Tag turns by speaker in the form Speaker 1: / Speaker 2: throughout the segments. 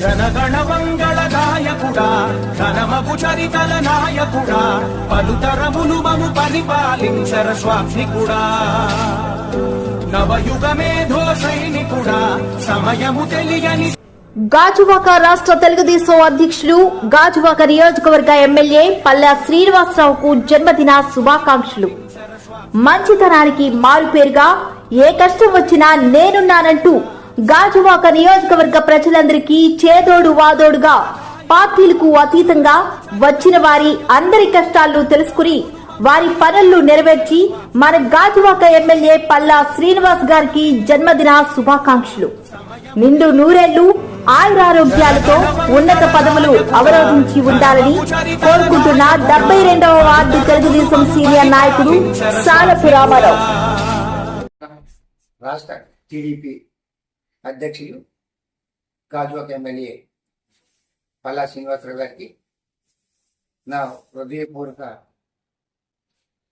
Speaker 1: జనగణ మంగళ గాయకుడా ఘనమగు చరితల నాయకుడా పలుతరములు మము పరిపాలించర స్వామికుడా. నవయుగ మేధో సైనికుడా సమయము తెలియని
Speaker 2: గాజువాక రాష్ట్ర తెలుగుదేశం అధ్యక్షులు గాజువాక నియోజకవర్గ ఎమ్మెల్యే పల్లా శ్రీనివాసరావుకు జన్మదిన శుభాకాంక్షలు. మంచితనానికి మారుపేరుగా ఏ కష్టం వచ్చినా నేనున్నానంటూ గాజువాక నియోజకవర్గ ప్రజలందరికీ చేదోడు వాదోడుగా పార్టీలకు అతీతంగా వచ్చిన వారి అందరి కష్టాలను తెలుసుకుని వారి పనులు నెరవేర్చి మన గాజువాక ఎమ్మెల్యే పల్లా శ్రీనివాస్ గారికి జన్మదిన శుభాకాంక్షలు. నిండు నూరేళ్ళు ఆయురారోగ్యాలతో ఉన్నత పదవులు అవరోధించి ఉండాలని కోరుకుంటున్న డెబ్బై రెండవ వార్డు తెలుగుదేశం సీనియర్ నాయకుడు సాలపు రామారావు.
Speaker 3: రాష్ట్ర టీడీపీ అధ్యక్షులు గాజువాక ఎమ్మెల్యే పల్లా శ్రీనివాసరావు గారికి నా హృదయపూర్వక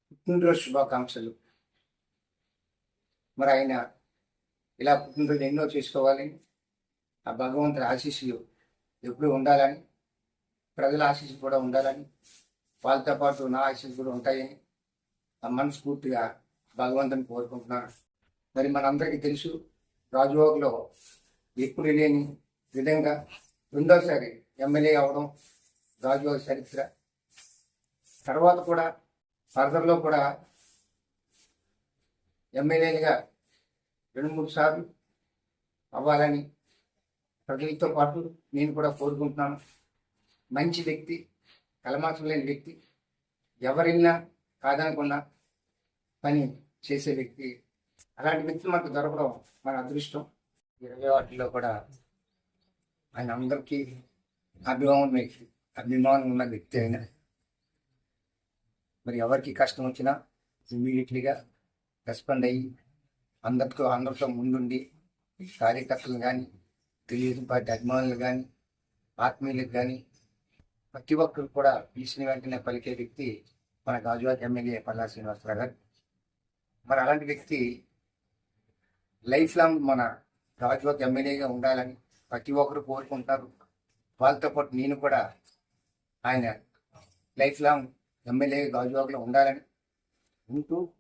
Speaker 3: పుట్టినరోజు శుభాకాంక్షలు. మరి ఆయన ఇలా పుట్టినరోజు ఎన్నో చేసుకోవాలని ఆ భగవంతుడి ఆశీస్సులు ఎప్పుడు ఉండాలని ప్రజల ఆశీస్సులు కూడా ఉండాలని వాళ్ళతో పాటు నా ఆశీస్సులు కూడా ఉంటాయని ఆ మనస్ఫూర్తిగా భగవంతుని కోరుకుంటున్నాను. మరి మనందరికీ తెలుసు రాజువాకలో ఎప్పుడు లేని విధంగా రెండోసారి ఎమ్మెల్యే అవడం రాజువాక చరిత్ర. తర్వాత కూడా ఫర్దర్లో కూడా ఎమ్మెల్యేలుగా రెండు మూడు సార్లు అవ్వాలని ప్రజలతో పాటు నేను కూడా కోరుకుంటున్నాను. మంచి వ్యక్తి కలమాసం లేని వ్యక్తి ఎవరిన్నా కాదనకుండా పని చేసే వ్యక్తి అలాంటి వ్యక్తి మనకు దొరకడం మన అదృష్టం. ఇరవై వాటిలో కూడా ఆయన అందరికీ అభిమానం వ్యక్తి అభిమానం ఉన్న వ్యక్తి అయిన మరి ఎవరికి కష్టం వచ్చినా ఇమ్మీడియట్లీగా రెస్పాండ్ అయ్యి అందరితో అందరితో ముందుండి కార్యకర్తలు కానీ తెలియదు పార్టీ అభిమానులు కానీ ఆత్మీయులకు కానీ ప్రతి ఒక్కరు కూడా పిలిచిన వెంటనే పలికే వ్యక్తి మన గాజువాక ఎమ్మెల్యే పల్లా శ్రీనివాసరావు గారు. మరి అలాంటి వ్యక్తి లైఫ్ లాంగ్ మన గాజువాక ఎమ్మెల్యేగా ఉండాలని ప్రతి ఒక్కరు కోరుకుంటారు. వాళ్ళతో పాటు నేను కూడా ఆయన లైఫ్ లాంగ్ ఎమ్మెల్యే గాజువాకలో ఉండాలని ఉంటూ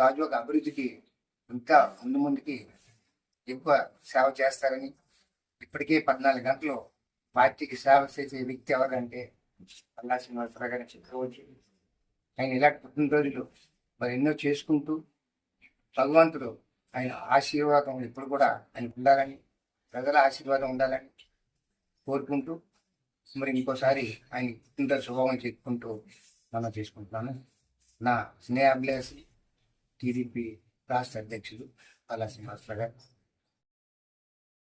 Speaker 3: గాజువాక అభివృద్ధికి ఇంకా ముందు ముందుకి ఎక్కువ సేవ చేస్తారని ఇప్పటికే పద్నాలుగు గంటలు పార్టీకి సేవ చేసే వ్యక్తి ఎవరంటే పల్లా శ్రీనివాసరావు గారి చక్రవర్తి. ఆయన ఇలాంటి పుట్టినరోజులు మరి ఎన్నో చేసుకుంటూ భగవంతుడు ఆయన ఆశీర్వాదం ఎప్పుడు కూడా ఆయన ఉండాలని ప్రజల ఆశీర్వాదం ఉండాలని కోరుకుంటూ మరి ఇంకోసారి ఆయన ఇంత శుభం చెప్పుకుంటూ మనం చేసుకుంటున్నాను. నా స్నేహాభిలాషి టీడీపీ రాష్ట్ర అధ్యక్షులు పల్లా శ్రీనివాసరావు గారు.